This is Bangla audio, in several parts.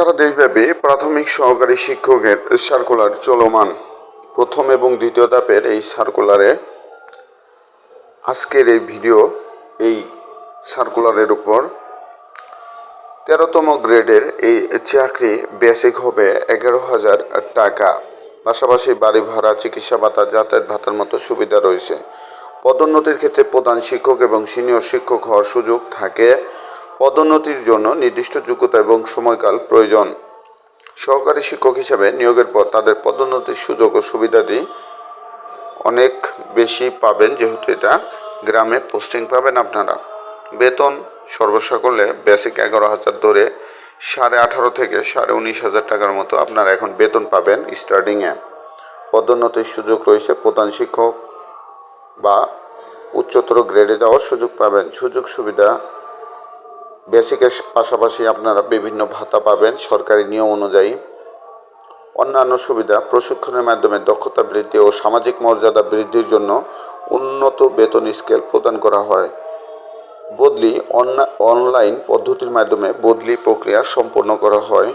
সারা দেশব্যাপী প্রাথমিক সহকারী শিক্ষকের সার্কুলার চলমান। প্রথম এবং দ্বিতীয় ধাপের এই সার্কুলারে আজকের এই ভিডিও এই সার্কুলারের উপর তেরোতম গ্রেডের এই চাকরি বেসিক হবে এগারো হাজার টাকা। পাশাপাশি বাড়ি ভাড়া, চিকিৎসা ভাতা, যাতায়াত ভাতার মতো সুবিধা রয়েছে। পদোন্নতির ক্ষেত্রে প্রধান শিক্ষক এবং সিনিয়র শিক্ষক হওয়ার সুযোগ থাকে। পদোন্নতির জন্য নির্দিষ্ট যোগ্যতা এবং সময়কাল প্রয়োজন। সহকারী শিক্ষক হিসাবে নিয়োগের পর তাদের পদোন্নতির সুযোগ ও সুবিধাটি অনেক বেশি পাবেন, যেহেতু এটা গ্রামে পোস্টিং পাবেন আপনারা। বেতন সর্বসা করলে বেসিক এগারো হাজার ধরে সাড়ে আঠারো থেকে সাড়ে উনিশ হাজার টাকার মতো আপনারা এখন বেতন পাবেন স্টার্টিংয়ে পদোন্নতির সুযোগ রয়েছে, প্রধান শিক্ষক বা উচ্চতর গ্রেডে যাওয়ার সুযোগ পাবেন। সুযোগ সুবিধা বেসিকের পাশাপাশি আপনারা বিভিন্ন ভাতা পাবেন সরকারি নিয়ম অনুযায়ী। অন্যান্য সুবিধা, প্রশিক্ষণের মাধ্যমে দক্ষতা বৃদ্ধি ও সামাজিক মর্যাদা বৃদ্ধির জন্য উন্নত বেতন স্কেল প্রদান করা হয়। বদলি অনলাইন পদ্ধতির মাধ্যমে বদলি প্রক্রিয়া সম্পন্ন করা হয়।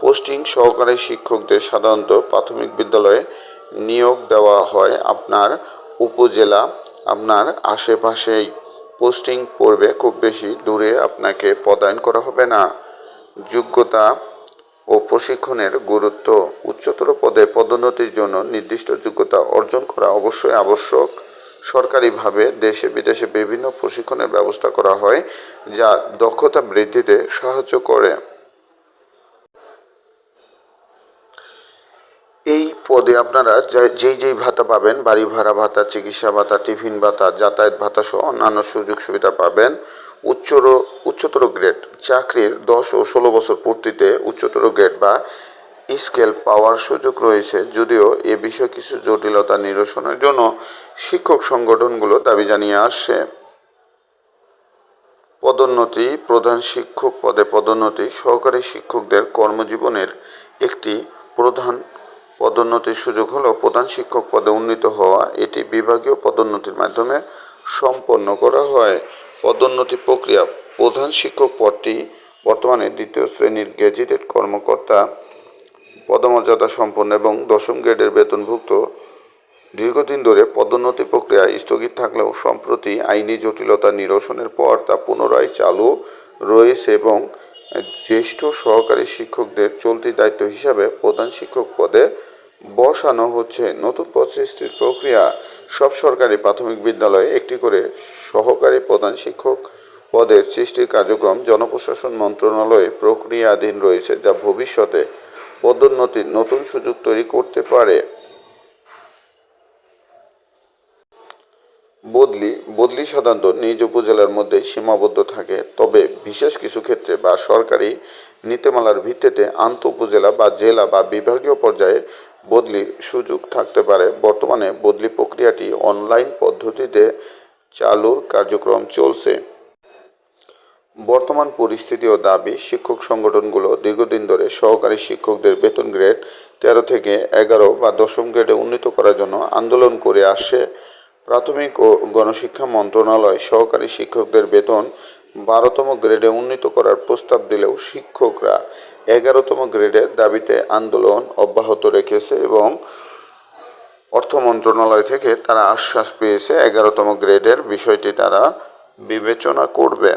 পোস্টিং সহকারী শিক্ষকদের সাধারণত প্রাথমিক বিদ্যালয়ে নিয়োগ দেওয়া হয়। আপনার উপজেলা, আপনার আশেপাশেই পোস্টিং পড়বে খুব বেশি দূরে আপনাকে পদায়ন করা হবে না। যোগ্যতা ও প্রশিক্ষণের গুরুত্ব উচ্চতর পদে পদোন্নতির জন্য নির্দিষ্ট যোগ্যতা অর্জন করা অবশ্যই আবশ্যক। সরকারিভাবে দেশে বিদেশে বিভিন্ন প্রশিক্ষণের ব্যবস্থা করা হয় যা দক্ষতা বৃদ্ধিতে সাহায্য করে এই পদে আপনারা যেই যেই ভাতা পাবেন, বাড়ি ভাড়া ভাতা, চিকিৎসা ভাতা, টিফিন ভাতা, যাতায়াত ভাতা সহ অন্যান্য সুযোগ সুবিধা পাবেন উচ্চর, উচ্চতর গ্রেড। চাকরির দশ ও ষোলো বছর পূর্তিতে উচ্চতর গ্রেড বা স্কেল পাওয়ার সুযোগ রয়েছে। যদিও এ বিষয়ে কিছু জটিলতা নিরসনের জন্য শিক্ষক সংগঠনগুলো দাবি জানিয়ে আসছে। পদোন্নতি, প্রধান শিক্ষক পদে পদোন্নতি, সহকারী শিক্ষকদের কর্মজীবনের একটি প্রধান পদোন্নতির সুযোগ হলো প্রধান শিক্ষক পদে উন্নীত হওয়া। এটি বিভাগীয় পদোন্নতির মাধ্যমে সম্পন্ন করা হয়। পদোন্নতি প্রক্রিয়া, প্রধান শিক্ষক পদটি বর্তমানে দ্বিতীয় শ্রেণির গেজেটেড কর্মকর্তা, পদমর্যাদা সম্পন্ন এবং দশম গ্রেডের বেতনভুক্ত। দীর্ঘদিন ধরে পদোন্নতি প্রক্রিয়া স্থগিত থাকলেও সম্প্রতি আইনি জটিলতা নিরসনের পর তা পুনরায় চালু রয়েছে এবং জ্যেষ্ঠ সহকারী শিক্ষকদের চলতি দায়িত্ব হিসাবে প্রধান শিক্ষক পদে বসানো হচ্ছে। নতুন পদ সৃষ্টির প্রক্রিয়া সব সরকারি প্রাথমিক বিদ্যালয়ে একটি করে সহকারী প্রধান শিক্ষক পদের সৃষ্টির কার্যক্রম জনপ্রশাসন মন্ত্রণালয়ে প্রক্রিয়াধীন রয়েছে, যা ভবিষ্যতে পদোন্নতির নতুন সুযোগ তৈরি করতে পারে। বদলি বদলি সাধারণত নিজ উপজেলার মধ্যে সীমাবদ্ধ থাকে, তবে বিশেষ কিছু ক্ষেত্রে বা সরকারি নীতিমালার ভিত্তিতে আন্ত উপজেলা বা জেলা বা বিভাগীয় পর্যায়ে বদলির সুযোগ থাকতে পারে। বর্তমানে বদলি প্রক্রিয়াটি অনলাইন পদ্ধতিতে চালুর কার্যক্রম চলছে। বর্তমান পরিস্থিতি ও দাবি, শিক্ষক সংগঠনগুলো দীর্ঘদিন ধরে সহকারী শিক্ষকদের বেতন গ্রেড তেরো থেকে এগারো বা দশম গ্রেডে উন্নীত করার জন্য আন্দোলন করে আসছে প্রাথমিক ও গণশিক্ষা মন্ত্রণালয় সহকারী শিক্ষকদের বেতন বারোতম গ্রেডে উন্নীত করার প্রস্তাব দিলেও শিক্ষকরা এগারোতম গ্রেডের দাবিতে আন্দোলন অব্যাহত রেখেছে এবং অর্থ মন্ত্রণালয় থেকে তারা আশ্বাস পেয়েছে এগারোতম গ্রেডের বিষয়টি তারা বিবেচনা করবে।